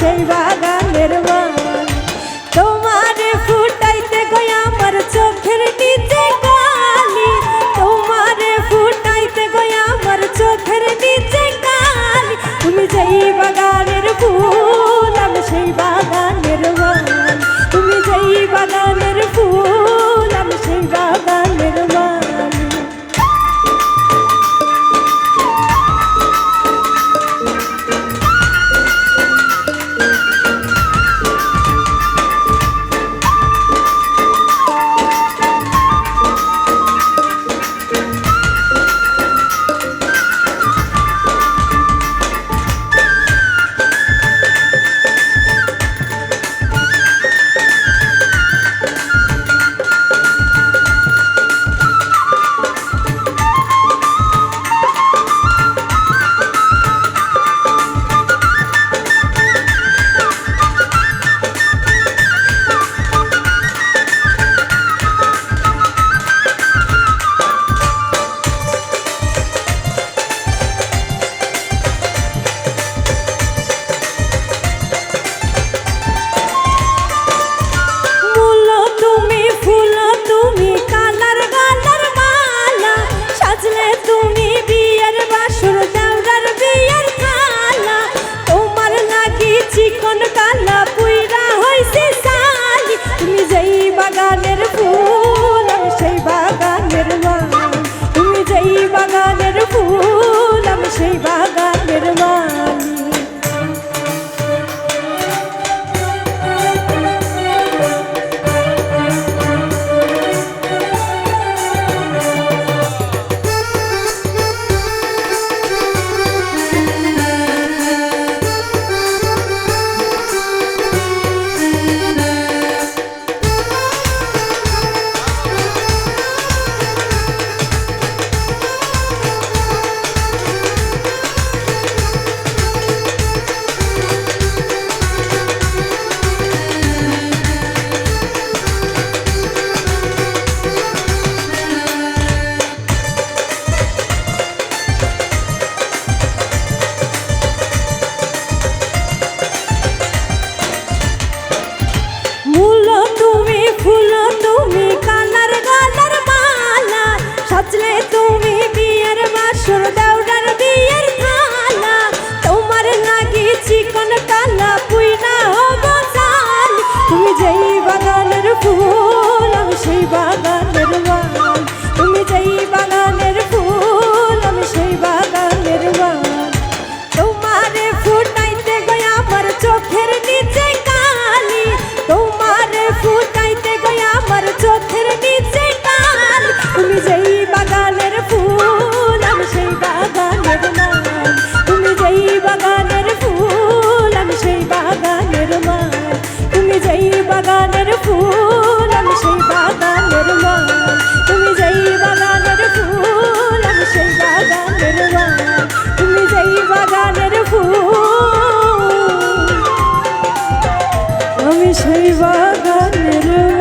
सेवा निर्वा ফুল তুমি কানার গানার মালা। সাজলে তুমি বিয়ের বাসর দাউরার বিয়ের Eyvah ben